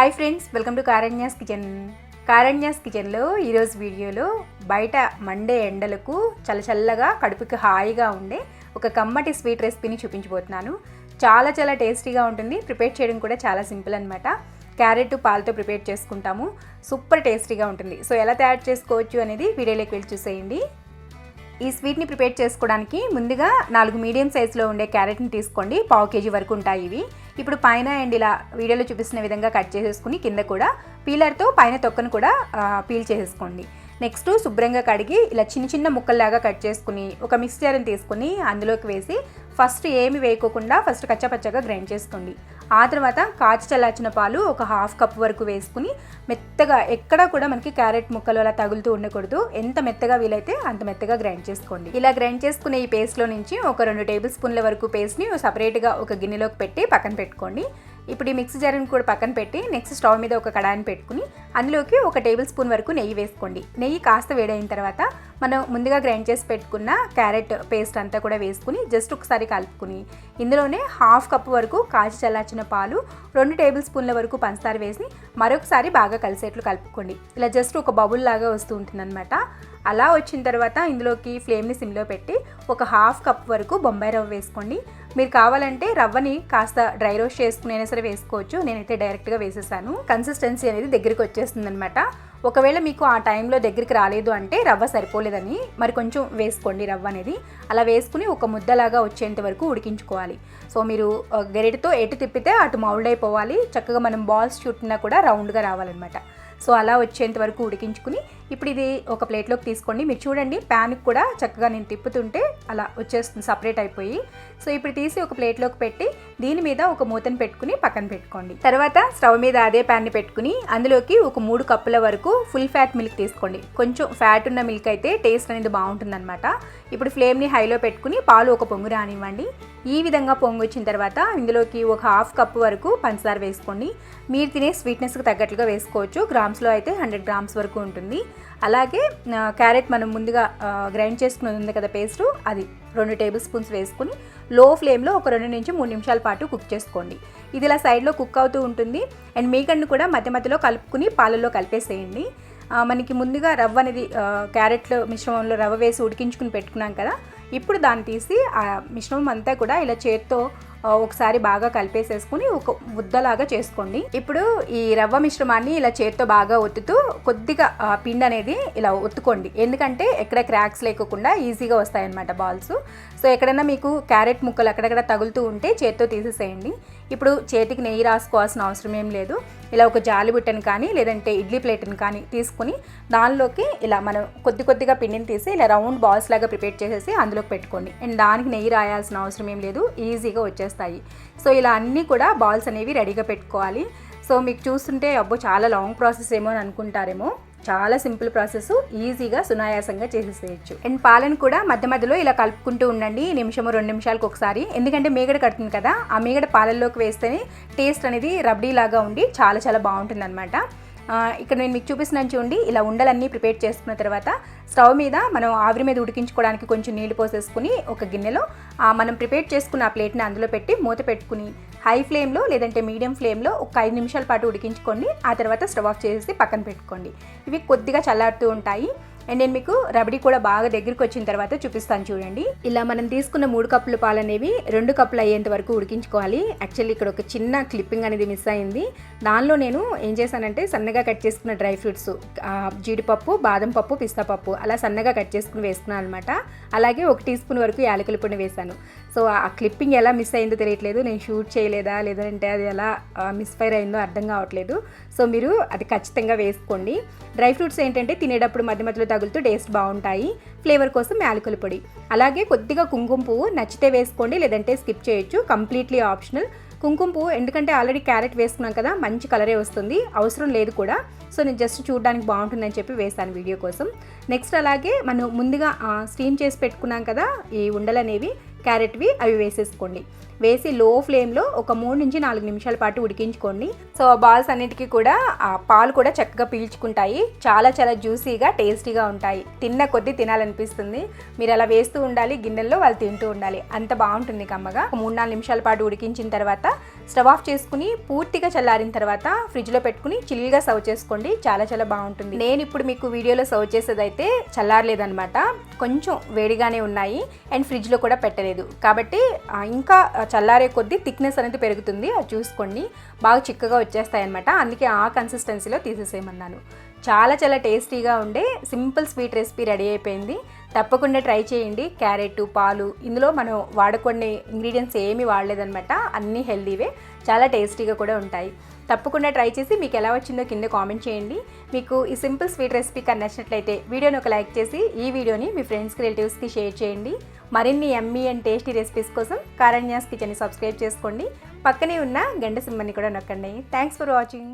Hi friends welcome to Karanya's kitchen Karanya's కిచెన్లో ఈరోజు వీడియోలో బయట మండే ఎండలకు చల్లచల్లగా కడుపుకి హాయిగా ఉండే ఒక కమ్మటి స్వీట్ రెసిపీని చూపించబోతున్నాను. చాలా చాలా టేస్టీగా ఉంటుంది. ప్రిపేర్ చేయడం కూడా చాలా సింపుల్ అనమాట క్యారెట్ పాలతో ప్రిపేర్ చేసుకుంటాము. సూపర్ టేస్టీగా ఉంటుంది. సో ఎలా తయారు చేసుకోవచ్చు అనేది వీడియోలోకి వెళ్ళి చూసేయండి. ఈ స్వీట్ని ప్రిపేర్ చేసుకోవడానికి ముందుగా నాలుగు మీడియం సైజులో ఉండే క్యారెట్ని తీసుకోండి. పావు కేజీ వరకు ఉంటాయి ఇవి. ఇప్పుడు పైన అండ్ ఇలా వీడియోలో చూపిస్తున్న విధంగా కట్ చేసేసుకుని కింద కూడా పీలర్తో పైన తొక్కను కూడా పీల్ చేసేసుకోండి. నెక్స్ట్ శుభ్రంగా కడిగి ఇలా చిన్న చిన్న ముక్కల్లాగా కట్ చేసుకుని ఒక మిక్స్చర్ని తీసుకుని అందులోకి వేసి ఫస్ట్ ఏమి వేయకోకుండా ఫస్ట్ కచ్చపచ్చగా గ్రైండ్ చేసుకోండి. ఆ తర్వాత కాచి చల్లార్చిన పాలు ఒక హాఫ్ కప్ వరకు వేసుకుని మెత్తగా ఎక్కడా కూడా మనకి క్యారెట్ ముక్కలు అలా తగులుతూ ఉండకూడదు. ఎంత మెత్తగా వీలైతే అంత మెత్తగా గ్రైండ్ చేసుకోండి. ఇలా గ్రైండ్ చేసుకునే ఈ పేస్ట్లో నుంచి ఒక రెండు టేబుల్ స్పూన్ల వరకు పేస్ట్ని సపరేట్గా ఒక గిన్నెలోకి పెట్టి పక్కన పెట్టుకోండి. ఇప్పుడు ఈ మిక్స్ జార్ని కూడా పక్కన పెట్టి నెక్స్ట్ స్టవ్ మీద ఒక కడాయిని పెట్టుకుని అందులోకి ఒక టేబుల్ స్పూన్ వరకు నెయ్యి వేసుకోండి. నెయ్యి కాస్త వేడైన తర్వాత మనం ముందుగా గ్రైండ్ చేసి పెట్టుకున్న క్యారెట్ పేస్ట్ అంతా కూడా వేసుకుని జస్ట్ ఒకసారి కలుపుకుని ఇందులోనే హాఫ్ కప్ వరకు కాచి చల్లార్చిన పాలు రెండు టేబుల్ స్పూన్ల వరకు పంచదార వేసి మరొకసారి బాగా కలిసేట్లు కలుపుకోండి. ఇలా జస్ట్ ఒక బబుల్ లాగా వస్తూ ఉంటుందన్నమాట. అలా వచ్చిన తర్వాత ఇందులోకి ఫ్లేమ్ని సిమ్లో పెట్టి ఒక హాఫ్ కప్ వరకు బొంబాయి రవ్వ వేసుకోండి. మీరు కావాలంటే రవ్వని కాస్త డ్రై రోస్ట్ చేసుకునైనా సరే వేసుకోవచ్చు. నేనైతే డైరెక్ట్గా వేసేసాను. కన్సిస్టెన్సీ అనేది దగ్గరికి వచ్చేస్తుంది అనమాట ఒకవేళ మీకు ఆ టైంలో దగ్గరికి రాలేదు అంటే రవ్వ సరిపోలేదని మరి కొంచెం వేసుకోండి రవ్వ అనేది. అలా వేసుకుని ఒక ముద్దలాగా వచ్చేంత వరకు ఉడికించుకోవాలి. సో మీరు ఆ, ఎటు తిప్పితే అటు మౌల్డ్ అయిపోవాలి. చక్కగా మనం బాల్స్ చుట్టినా కూడా రౌండ్గా రావాలన్నమాట. సో అలా వచ్చేంత వరకు ఉడికించుకుని ఇప్పుడు ఇది ఒక ప్లేట్లోకి తీసుకోండి. మీరు చూడండి ప్యాన్కి కూడా చక్కగా నేను తిప్పుతుంటే అలా వచ్చేస్తుంది సపరేట్ అయిపోయి. సో ఇప్పుడు తీసి ఒక ప్లేట్లోకి పెట్టి దీని మీద ఒక మూతను పెట్టుకుని పక్కన పెట్టుకోండి. తర్వాత స్టవ్ మీద అదే ప్యాన్ని పెట్టుకుని అందులోకి ఒక మూడు కప్పుల వరకు ఫుల్ ఫ్యాట్ మిల్క్ తీసుకోండి. కొంచెం ఫ్యాట్ ఉన్న మిల్క్ అయితే టేస్ట్ అనేది బాగుంటుందన్నమాట. ఇప్పుడు ఫ్లేమ్ని హైలో పెట్టుకుని పాలు ఒక పొంగు రానివ్వండి. ఈ విధంగా పొంగు వచ్చిన తర్వాత ఇందులోకి ఒక హాఫ్ కప్ వరకు పంచదార వేసుకోండి. మీరు తినే స్వీట్నెస్కి తగ్గట్లుగా వేసుకోవచ్చు. గ్రామ్స్లో అయితే హండ్రెడ్ గ్రామ్స్ వరకు ఉంటుంది. అలాగే క్యారెట్ మనం ముందుగా గ్రైండ్ చేసుకున్నది ఉంది కదా పేస్ట్ అది రెండు టేబుల్ స్పూన్స్ వేసుకుని లో ఫ్లేమ్లో ఒక రెండు నుంచి మూడు నిమిషాల పాటు కుక్ చేసుకోండి. ఇది ఇలా సైడ్లో కుక్ అవుతూ ఉంటుంది. అండ్ మీగడ్ని కూడా మధ్య మధ్యలో కలుపుకుని పాలల్లో కలిపేసేయండి. మనకి ముందుగా రవ్వ అనేది క్యారెట్లో మిశ్రమంలో రవ్వ వేసి ఉడికించుకుని పెట్టుకున్నాం కదా ఇప్పుడు దాన్ని తీసి ఆ మిశ్రమం అంతా కూడా ఇలా చేత్తో ఒకసారి బాగా కలిపేసేసుకుని ఒక ముద్దలాగా చేసుకోండి. ఇప్పుడు ఈ రవ్వ మిశ్రమాన్ని ఇలా చేత్తో బాగా ఒత్తుతూ కొద్దిగా పిండి అనేది ఇలా ఒత్తుకోండి. ఎందుకంటే ఎక్కడ క్రాక్స్ లేకుండా ఈజీగా వస్తాయన్నమాట బాల్స్. సో ఎక్కడైనా మీకు క్యారెట్ ముక్కలు అక్కడక్కడ తగులుతూ ఉంటే చేత్తో తీసేసేయండి. ఇప్పుడు చేతికి నెయ్యి రాసుకోవాల్సిన అవసరం ఏం లేదు. ఇలా ఒక జాలి బుట్టను కానీ లేదంటే ఇడ్లీ ప్లేట్ని కానీ తీసుకుని దానిలోకి ఇలా మనం కొద్ది కొద్దిగా పిండిని తీసి ఇలా రౌండ్ బాల్స్ లాగా ప్రిపేర్ చేసేసి అందులోకి పెట్టుకోండి. అండ్ దానికి నెయ్యి రాయాల్సిన అవసరం ఏం లేదు ఈజీగా వచ్చేస్తాయి. సో ఇలా అన్నీ కూడా బాల్స్ అనేవి రెడీగా పెట్టుకోవాలి. సో మీకు చూస్తుంటే అబ్బో చాలా లాంగ్ ప్రాసెస్ ఏమో అని అనుకుంటారేమో. చాలా సింపుల్ ప్రాసెస్ ఈజీగా సునాయాసంగా చేసేసేయచ్చు. అండ్ పాలను కూడా మధ్య మధ్యలో ఇలా కలుపుకుంటూ ఉండండి నిమిషము రెండు నిమిషాలకు ఒకసారి. ఎందుకంటే మేగడ కడుతుంది కదా ఆ మేగడ పాలల్లోకి వేస్తేనే టేస్ట్ అనేది రబ్డీ లాగా ఉండి చాలా చాలా బాగుంటుంది అనమాట ఇక్కడ నేను మీకు చూపిస్తున్నాను చూడండి ఇలా ఉండలన్నీ ప్రిపేర్ చేసుకున్న తర్వాత స్టవ్ మీద మనం ఆవిరి మీద ఉడికించుకోవడానికి కొంచెం నీళ్ళు పోసేసుకుని ఒక గిన్నెలో మనం ప్రిపేర్ చేసుకున్న ఆ ప్లేట్ని అందులో పెట్టి మూత పెట్టుకుని హై ఫ్లేమ్లో లేదంటే మీడియం ఫ్లేమ్లో ఒక ఐదు నిమిషాల పాటు ఉడికించుకోండి ఆ తర్వాత స్టవ్ ఆఫ్ చేసి పక్కన పెట్టుకోండి. ఇవి కొద్దిగా చల్లారుతూ ఉంటాయి. అండ్ నేను మీకు రబడి కూడా బాగా దగ్గరికి వచ్చిన తర్వాత చూపిస్తాను చూడండి. ఇలా మనం తీసుకున్న మూడు కప్పుల పాలు అనేవి రెండు కప్పులు అయ్యేంత వరకు ఉడికించుకోవాలి. యాక్చువల్లీ ఇక్కడ ఒక చిన్న క్లిప్పింగ్ అనేది మిస్ అయింది. దానిలో నేను ఏం చేశానంటే సన్నగా కట్ చేసుకున్న డ్రై ఫ్రూట్స్ జీడిపప్పు బాదం పప్పు పిస్తా పప్పు అలా సన్నగా కట్ చేసుకుని వేసుకున్నాను అనమాట. అలాగే ఒక టీ స్పూన్ వరకు యాలకుల పొడి వేశాను. సో ఆ క్లిప్పింగ్ ఎలా మిస్ అయిందో తెలియట్లేదు. నేను షూట్ చేయలేదా? లేదంటే అది ఎలా మిస్ఫైర్ అయిందో అర్థం కావట్లేదు. సో మీరు అది ఖచ్చితంగా వేసుకోండి. డ్రై ఫ్రూట్స్ ఏంటంటే తినేటప్పుడు మధ్య మధ్యలో తగులుతూ టేస్ట్ బాగుంటాయి. ఫ్లేవర్ కోసం యాలకుల పొడి. అలాగే కొద్దిగా కుంకుమ పువ్వు నచ్చితే వేసుకోండి లేదంటే స్కిప్ చేయొచ్చు. కంప్లీట్లీ ఆప్షనల్ కుంకుమ పువ్వు ఎందుకంటే ఆల్రెడీ క్యారెట్ వేసుకున్నాం కదా మంచి కలరే వస్తుంది. అవసరం లేదు కూడా. సో నేను జస్ట్ చూడడానికి బాగుంటుందని చెప్పి వేసాను వీడియో కోసం. నెక్స్ట్ అలాగే మనం ముందుగా స్టీమ్ చేసి పెట్టుకున్నాం కదా ఈ ఉండలు అనేవి క్యారెట్వి అవి వేసేసుకోండి. వేసి లో ఫ్లేమ్లో ఒక మూడు నుంచి నాలుగు నిమిషాల పాటు ఉడికించుకోండి. సో ఆ బాల్స్ అన్నిటికీ కూడా ఆ పాలు కూడా చక్కగా పీల్చుకుంటాయి. చాలా చాలా జ్యూసీగా టేస్టీగా ఉంటాయి. తిన్న కొద్దీ తినాలనిపిస్తుంది. మీరు అలా వేస్తూ ఉండాలి గిన్నెల్లో వాళ్ళు తింటూ ఉండాలి. అంత బాగుంటుంది కమ్మగా. మూడు నాలుగు నిమిషాల పాటు ఉడికించిన తర్వాత స్టవ్ ఆఫ్ చేసుకుని పూర్తిగా చల్లారిన తర్వాత ఫ్రిడ్జ్లో పెట్టుకుని చిల్గా సర్వ్ చేసుకోండి. చాలా చాలా బాగుంటుంది. నేను ఇప్పుడు మీకు వీడియోలో సర్వ్ చేసేది అయితే చల్లారలేదనమాట కొంచెం వేడిగానే ఉన్నాయి. అండ్ ఫ్రిడ్జ్లో కూడా పెట్టలేదు. లేదు. కాబట్టి ఇంకా చల్లారే కొద్దీ థిక్నెస్ అనేది పెరుగుతుంది. అది చూసుకోండి. బాగా చిక్కగా వచ్చేస్తాయి అనమాట అందుకే ఆ కన్సిస్టెన్సీలో తీసేసేయమన్నాను. చాలా చాలా టేస్టీగా ఉండే సింపుల్ స్వీట్ రెసిపీ రెడీ అయిపోయింది. తప్పకుండా ట్రై చేయండి. క్యారెట్ పాలు ఇందులో మనం వాడుకునే ఇంగ్రీడియంట్స్ ఏమీ వాడలేదనమాట అన్నీ హెల్దీవే చాలా టేస్టీగా కూడా ఉంటాయి. తప్పకుండా ట్రై చేసి మీకు ఎలా వచ్చిందో కింద కామెంట్ చేయండి. మీకు ఈ సింపుల్ స్వీట్ రెసిపీ కన్నా నచ్చినట్లయితే వీడియోని ఒక లైక్ చేసి ఈ వీడియోని మీ ఫ్రెండ్స్కి రిలేటివ్స్కి షేర్ చేయండి. మరిన్ని ఎమ్మీ అండ్ టేస్టీ రెసిపీస్ కోసం కారణ్యాస్ కిచెన్ని సబ్స్క్రైబ్ చేసుకోండి. పక్కనే ఉన్న గంట సింబల్ని కూడా నొక్కండి. Thanks for watching